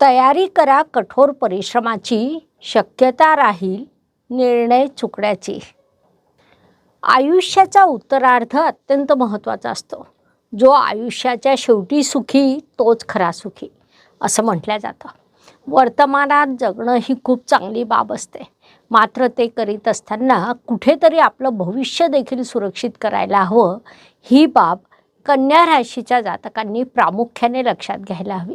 तयारी करा कठोर परिश्रमाची. शक्यता राहील निर्णय चुकण्याची. आयुष्याचा उत्तरार्ध अत्यंत महत्त्वाचा असतो. जो आयुष्याच्या शेवटी सुखी तोच खरा सुखी असं म्हटलं जातं. वर्तमानात जगणं ही खूप चांगली बाब असते. मात्र ते करीत असताना कुठेतरी आपलं भविष्य देखील सुरक्षित करायला हवं. ही बाब कन्या राशीच्या जातकांनी प्रामुख्याने लक्षात घ्यायला हवी.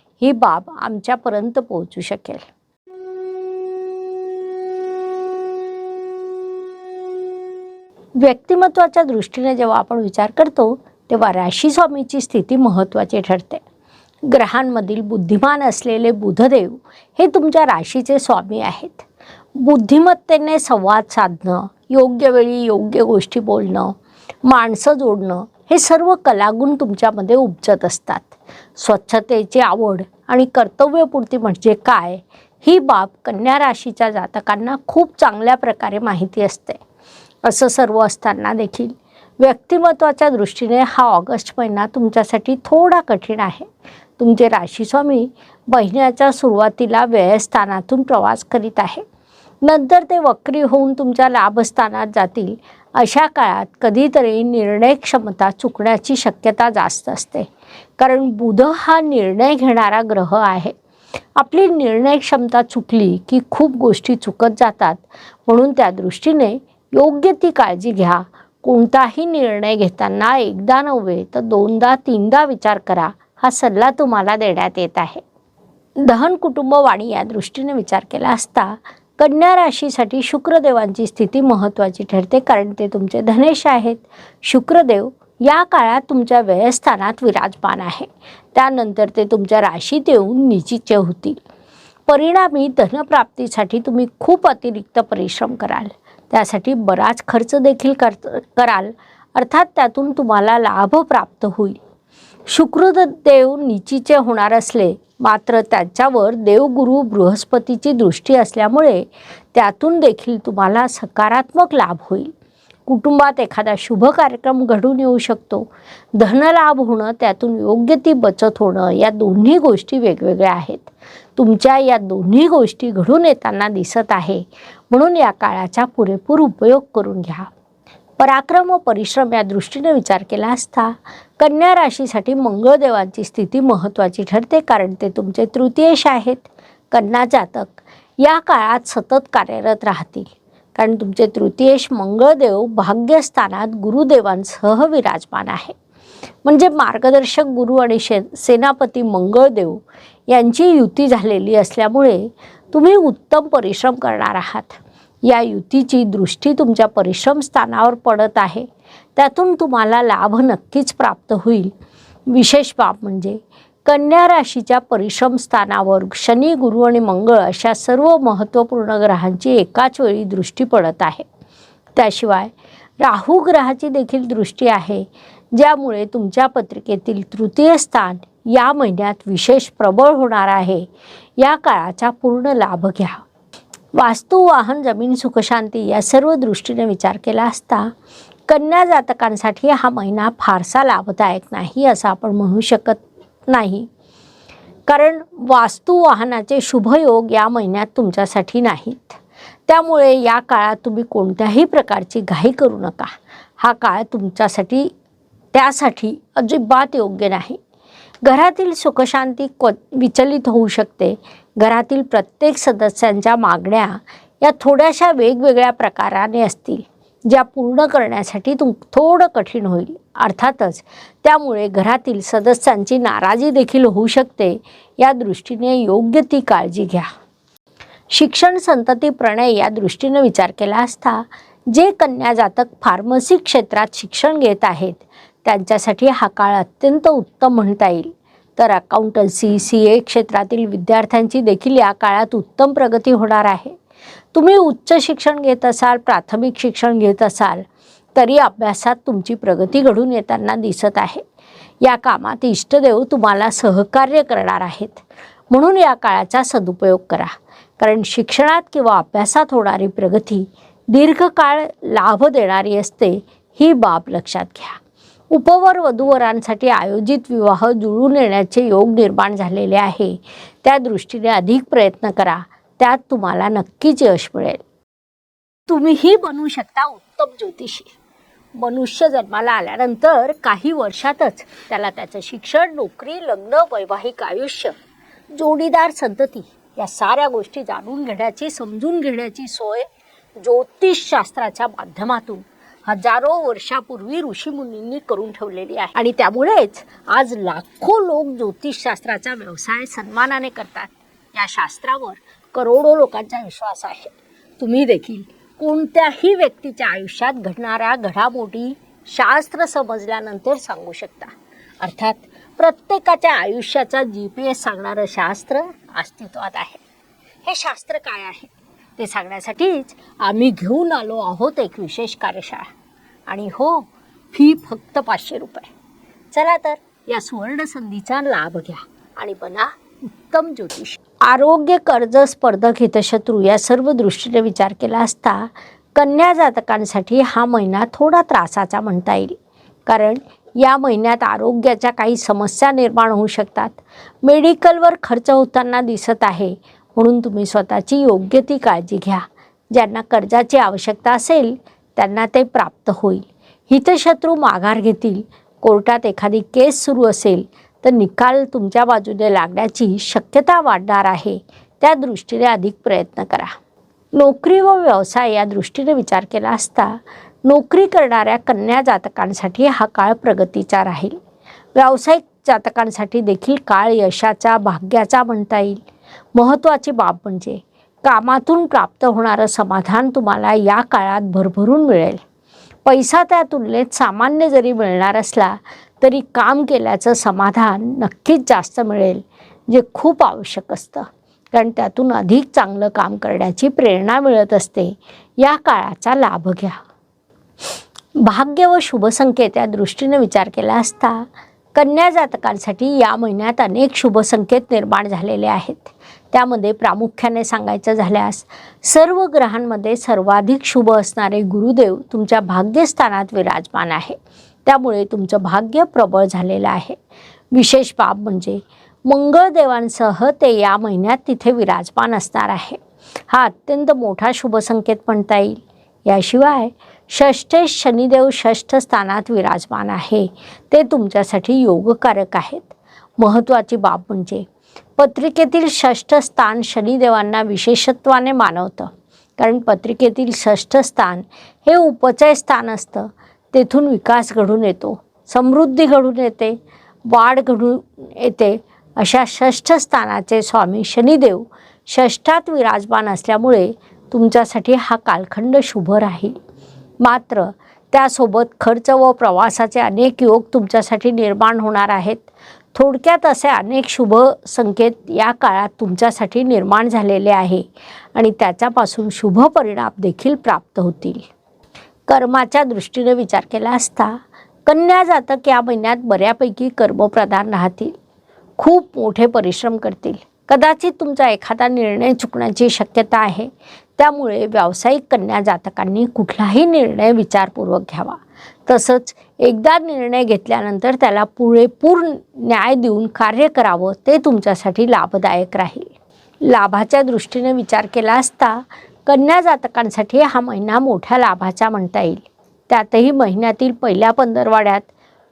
ही बाब आमच्यापर्यंत पोहोचू शकेल. व्यक्तिमत्वाच्या दृष्टीने जेव्हा आपण विचार करतो तेव्हा राशी स्वामीची स्थिती महत्त्वाची ठरते. ग्रहांमधील बुद्धिमान असलेले बुधदेव हे तुमच्या राशीचे स्वामी आहेत. बुद्धिमत्तेने संवाद साधणं योग्य वेळी योग्य गोष्टी बोलणं माणसं जोडणं हे सर्व कलागुण तुमच्यामध्ये उपजत असतात. स्वच्छतेची आवड आणि कर्तव्यपूर्ती म्हणजे काय? ही बाब कन्या राशीच्या जातकांना खूप चांगल्या प्रकारे माहिती असते. असं सर्व असताना देखील व्यक्तिमत्वाच्या दृष्टीने हा ऑगस्ट महिना तुमच्यासाठी थोडा कठीण आहे. तुमचे राशीस्वामी महिन्याच्या सुरुवातीला व्ययस्थानातून प्रवास करीत आहे. नंतर ते वक्री होऊन तुमच्या लाभस्थानात जातील अशा काळात कधीतरी निर्णय क्षमता चुकण्याची शक्यता जास्त असते. कारण बुध हा निर्णय घेणारा ग्रह आहे. आपली निर्णय क्षमता चुकली की खूप गोष्टी चुकत जातात. म्हणून त्या दृष्टीने योग्य ती काळजी घ्या. कोणताही निर्णय घेताना एकदा नव्हे तर दोनदा तीनदा विचार करा. हा सल्ला तुम्हाला देण्यात येत आहे. दहन कुटुंब वाणी या दृष्टीने विचार केला असता कन्या राशीसाठी शुक्रदेवांची स्थिती महत्त्वाची ठरते कारण ते तुमचे धनेश आहेत. शुक्रदेव या काळात तुमच्या व्ययस्थानात विराजमान आहे. त्यानंतर ते तुमच्या राशीत येऊन निचीचे होतील. परिणामी धनप्राप्तीसाठी तुम्ही खूप अतिरिक्त परिश्रम कराल. त्यासाठी बराच खर्च देखील कर कराल. अर्थात त्यातून तुम्हाला लाभ प्राप्त होईल. शुक्रदेव निचीचे होणार असले मात्र त्याच्यावर देवगुरु बृहस्पतीची दृष्टी असल्यामुळे त्यातून देखील तुम्हाला सकारात्मक लाभ होईल. कुटुंबात एखादा शुभ कार्यक्रम घडून येऊ शकतो. धनलाभ होणं त्यातून योग्य ती बचत होणं या दोन्ही गोष्टी वेगवेगळ्या आहेत. तुमच्या या दोन्ही गोष्टी घडून येताना दिसत आहे. म्हणून या काळाचा पुरेपूर उपयोग करून घ्या. पराक्रम व परिश्रम या दृष्टीने विचार केला असता कन्या राशीसाठी मंगळदेवांची स्थिती महत्त्वाची ठरते कारण ते तुमचे तृतीयश आहेत. कन्या जातक या काळात सतत कार्यरत राहतील. कारण तुमचे तृतीयश मंगळदेव भाग्यस्थानात गुरुदेवांसह विराजमान आहे. म्हणजे मार्गदर्शक गुरु आणि शे सेनापती मंगळदेव यांची युती झालेली असल्यामुळे तुम्ही उत्तम परिश्रम करणार आहात. या युतीची दृष्टी तुमच्या परिश्रम स्थानावर पडत आहे. त्यातून तुम्हाला लाभ नक्कीच प्राप्त होईल. विशेष बाब म्हणजे कन्या राशीच्या परिश्रम स्थानावर शनी गुरु आणि मंगळ अशा सर्व महत्त्वपूर्ण ग्रहांची एकाच वेळी दृष्टी पडत आहे. त्याशिवाय राहू ग्रहाची देखील दृष्टी आहे ज्यामुळे तुमच्या पत्रिकेतील तृतीय स्थान या महिन्यात विशेष प्रबळ होणार आहे. या काळाचा पूर्ण लाभ घ्या. वास्तू वाहन जमीन सुखशांती या सर्व दृष्टीने विचार केला असता कन्या जातकांसाठी हा महिना फारसा लाभदायक नाही असं आपण म्हणू शकत नाही. कारण वास्तू वाहनाचे शुभयोग या महिन्यात तुमच्यासाठी नाहीत. त्यामुळे या काळात तुम्ही कोणत्याही प्रकारची घाई करू नका. हा काळ तुमच्यासाठी त्यासाठी अजिबात योग्य नाही. घरातील सुखशांती क्व विचलित होऊ शकते. घरातील प्रत्येक सदस्यांच्या मागण्या या थोड्याशा वेगवेगळ्या प्रकाराने असतील. ज्या पूर्ण करण्यासाठी तुम थोडं कठीण होईल. अर्थातच त्यामुळे घरातील सदस्यांची नाराजी देखील होऊ शकते. या दृष्टीने योग्य ती काळजी घ्या. शिक्षण संतती प्रणय या दृष्टीने विचार केला असता जे कन्या जातक फार्मसी क्षेत्रात शिक्षण घेत आहेत त्यांच्यासाठी हा काळ अत्यंत उत्तम म्हणता येईल. तर अकाउंटन्सी सी ए क्षेत्रातील विद्यार्थ्यांची देखील या काळात उत्तम प्रगती होणार आहे. तुम्ही उच्च शिक्षण घेत असाल प्राथमिक शिक्षण घेत असाल तरी अभ्यासात तुमची प्रगती घडून येताना दिसत आहे. या कामात इष्टदेव तुम्हाला सहकार्य करणार आहेत. म्हणून या काळाचा सदुपयोग करा. कारण शिक्षणात किंवा अभ्यासात होणारी प्रगती दीर्घकाळ लाभ देणारी असते ही बाब लक्षात घ्या. उपवर वधूवरांसाठी आयोजित विवाह जुळून येण्याचे योग निर्माण झालेले आहे. त्या दृष्टीने अधिक प्रयत्न करा. त्यात तुम्हाला नक्कीच यश मिळेल. तुम्हीही बनू शकता उत्तम ज्योतिषी. मनुष्य जन्माला आल्यानंतर काही वर्षातच त्याला त्याचं शिक्षण नोकरी लग्न वैवाहिक आयुष्य जोडीदार संतती या साऱ्या गोष्टी जाणून घेण्याची समजून घेण्याची सोय ज्योतिषशास्त्राच्या माध्यमातून हजारो वर्षापूर्वी ऋषीमुनींनी करून ठेवलेली आहे. आणि त्यामुळेच आज लाखो लोक ज्योतिषशास्त्राचा व्यवसाय सन्मानाने करतात. या शास्त्रावर करोडो लोकांचा विश्वास आहे. तुम्ही देखील कोणत्याही व्यक्तीच्या आयुष्यात घडणाऱ्या घडामोडी शास्त्र समजल्यानंतर सांगू शकता. अर्थात प्रत्येकाच्या आयुष्याचा जी पी एस सांगणारं शास्त्र अस्तित्वात आहे. हे शास्त्र काय आहे? ते सांगण्यासाठीच आम्ही घेऊन आलो आहोत एक विशेष कार्यशाळा. आणि हो फी फक्त पाचशे रुपये. चला तर या सुवर्ण संधीचा लाभ घ्या आणि बना उत्तम ज्योतिष. आरोग्य कर्ज स्पर्धक हितशत्रू या सर्व दृष्टीने विचार केला असता कन्या जातकांसाठी हा महिना थोडा त्रासाचा म्हणता येईल. कारण या महिन्यात आरोग्याच्या काही समस्या निर्माण होऊ शकतात. मेडिकलवर खर्च होताना दिसत आहे. म्हणून तुम्ही स्वतःची योग्य ती काळजी घ्या. ज्यांना कर्जाची आवश्यकता असेल त्यांना ते प्राप्त होईल. हितशत्रू माघार घेतील. कोर्टात एखादी केस सुरू असेल तर निकाल तुमच्या बाजूने लागण्याची शक्यता वाढणार आहे. त्या दृष्टीने अधिक प्रयत्न करा. नोकरी व व्यवसाय या दृष्टीने विचार केला असता नोकरी करणाऱ्या कन्या जातकांसाठी हा काळ प्रगतीचा राहील. व्यावसायिक जातकांसाठी देखील काळ यशाचा भाग्याचा म्हणता येईल. महत्त्वाची बाब म्हणजे कामातून प्राप्त होणारं समाधान तुम्हाला या काळात भरभरून मिळेल. पैसा त्या तुलनेत सामान्य जरी मिळणार असला तरी काम केल्याचं समाधान नक्कीच जास्त मिळेल जे खूप आवश्यक असतं. कारण त्यातून अधिक चांगलं काम करण्याची प्रेरणा मिळत असते. या काळाचा लाभ घ्या. भाग्य व शुभसंकेत या दृष्टीने विचार केला असता कन्या जातकांसाठी या महिन्यात अनेक शुभसंकेत निर्माण झालेले आहेत. त्यामध्ये प्रामुख्याने सांगायचं झाल्यास सर्व ग्रहांमध्ये सर्वाधिक शुभ असणारे गुरुदेव तुमच्या भाग्यस्थानात विराजमान आहे त्यामुळे तुमचं भाग्य प्रबळ झालेलं आहे. विशेष बाब म्हणजे मंगळदेवांसह ते या महिन्यात तिथे विराजमान असणार आहे. हा अत्यंत मोठा शुभसंकेत म्हणता येईल. याशिवाय षष्ठे शनिदेव षष्ठ स्थानात विराजमान आहे. ते तुमच्यासाठी योगकारक आहेत. महत्त्वाची बाब म्हणजे पत्रिकेतील षष्ठ स्थान शनिदेवांना विशेषत्वाने मानवतं. कारण पत्रिकेतील षष्ठ स्थान हे उपचय स्थान असतं. तेथून विकास घडून येतो समृद्धी घडून येते वाढ घडून येते. अशा षष्ठ स्थानाचे स्वामी शनिदेव षष्ठात विराजमान असल्यामुळे तुमच्यासाठी हा कालखंड शुभ राहील. मात्र त्यासोबत खर्च व प्रवासाचे अनेक योग तुमच्यासाठी निर्माण होणार आहेत. थोडक्यात असे अनेक शुभ संकेत या काळात तुमच्यासाठी निर्माण झालेले आहे आणि त्याच्यापासून शुभ परिणाम देखील प्राप्त होतील. कर्माच्या दृष्टीने विचार केला असता कन्या जातक या महिन्यात बऱ्यापैकी कर्मप्रधान राहतील. खूप मोठे परिश्रम करतील. कदाचित तुमचा एखादा निर्णय चुकण्याची शक्यता आहे. त्यामुळे व्यावसायिक कन्या जातकांनी कुठलाही निर्णय विचारपूर्वक घ्यावा. तसंच एकदा निर्णय घेतल्यानंतर त्याला पुरेपूर न्याय देऊन कार्य करावं ते तुमच्यासाठी लाभदायक राहील. लाभाच्या दृष्टीने विचार केला असता कन्या जातकांसाठी हा महिना मोठ्या लाभाचा म्हणता येईल. त्यातही महिन्यातील पहिल्या पंधरवाड्यात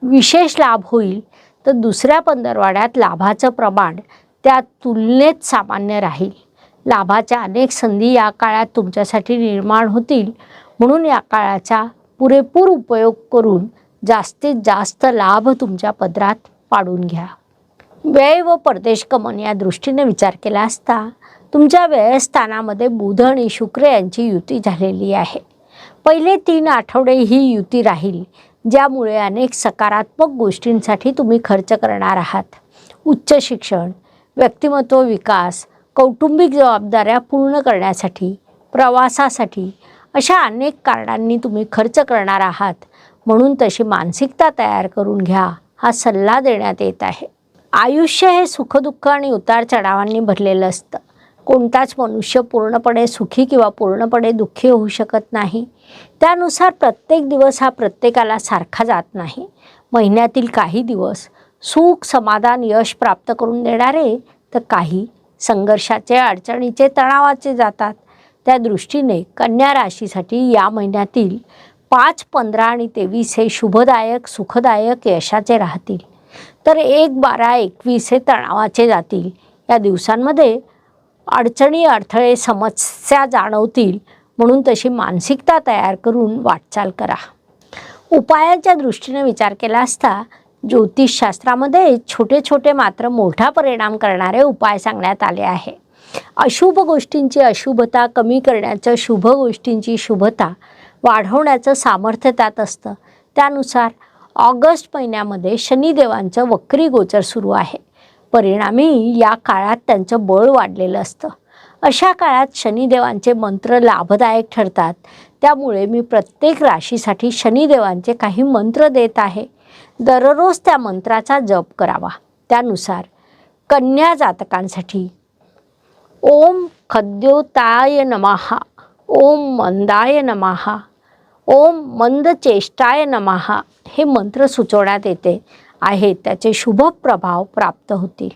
विशेष लाभ होईल तर दुसऱ्या पंधरवाड्यात लाभाचं प्रमाण त्या तुलनेत सामान्य राहील. लाभाच्या अनेक संधी या काळात तुमच्यासाठी निर्माण होतील म्हणून या काळाचा पुरेपूर उपयोग करून जास्तीत जास्त लाभ तुमच्या पदरात पाडून घ्या. वेळ व परदेश कमन या दृष्टीने विचार केला असता तुमच्या व्ययस्थानामध्ये बुध आणि शुक्र यांची युती झालेली आहे. पहिले तीन आठवडे ही युती राहील ज्यामुळे अनेक सकारात्मक गोष्टींसाठी तुम्ही खर्च करणार आहात. उच्च शिक्षण व्यक्तिमत्व विकास कौटुंबिक जबाबदाऱ्या पूर्ण करण्यासाठी प्रवासासाठी अशा अनेक कारणांनी तुम्ही खर्च करणार आहात. म्हणून तशी मानसिकता तयार करून घ्या हा सल्ला देण्यात येत आहे. आयुष्य हे सुखदुःख आणि उतार चढावांनी भरलेलं असतं. कोणताच मनुष्य पूर्णपणे सुखी किंवा पूर्णपणे दुःखी होऊ शकत नाही. त्यानुसार प्रत्येक दिवस हा प्रत्येकाला सारखा जात नाही. महिन्यातील काही दिवस सुख समाधान यश प्राप्त करून देणारे तर काही संघर्षाचे अडचणीचे तणावाचे जातात. त्या दृष्टीने कन्या राशीसाठी या महिन्यातील पाच पंधरा आणि तेवीस हे शुभदायक सुखदायक यशाचे राहतील. तर एक बारा एकवीस हे तणावाचे जातील. या दिवसांमध्ये अडचणी अडथळे समस्या जाणवतील म्हणून तशी मानसिकता तयार करून वाटचाल करा. उपायांच्या दृष्टीने विचार केला असता ज्योतिषशास्त्रामध्ये छोटे छोटे मात्र मोठा परिणाम करणारे उपाय सांगण्यात आले आहे. अशुभ गोष्टींची अशुभता कमी करण्याचं शुभ गोष्टींची शुभता वाढवण्याचं सामर्थ्य त्यात असतं. त्यानुसार ऑगस्ट महिन्यामध्ये शनिदेवांचं वक्री गोचर सुरू आहे. परिणामी या काळात त्यांचं बळ वाढलेलं असतं. अशा काळात शनिदेवांचे मंत्र लाभदायक ठरतात. त्यामुळे मी प्रत्येक राशीसाठी शनिदेवांचे काही मंत्र देत आहे. दररोज त्या मंत्राचा जप करावा. त्यानुसार कन्या जातकांसाठी ओम खद्योताय नमहा ओम मंदाय नमहा ओम मंदचेष्टाय नमहा हे मंत्र सुचवण्यात येते आहेत त्याचे शुभ प्रभाव प्राप्त होतील.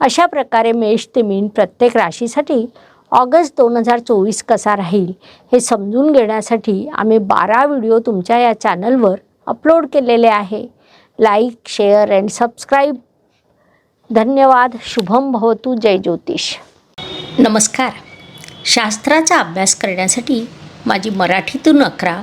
अशा प्रकारे मेष ते मीन प्रत्येक राशीसाठी ऑगस्ट दोन हजार चोवीस कसा राहील हे समजून घेण्यासाठी आम्ही बारा व्हिडिओ तुमच्या या चॅनलवर अपलोड केलेले आहे. Like share and subscribe. धन्यवाद. शुभम भवतु. जय ज्योतिष. नमस्कार. शास्त्राचा अभ्यास करण्यासाठी माझी मराठीतून अकरा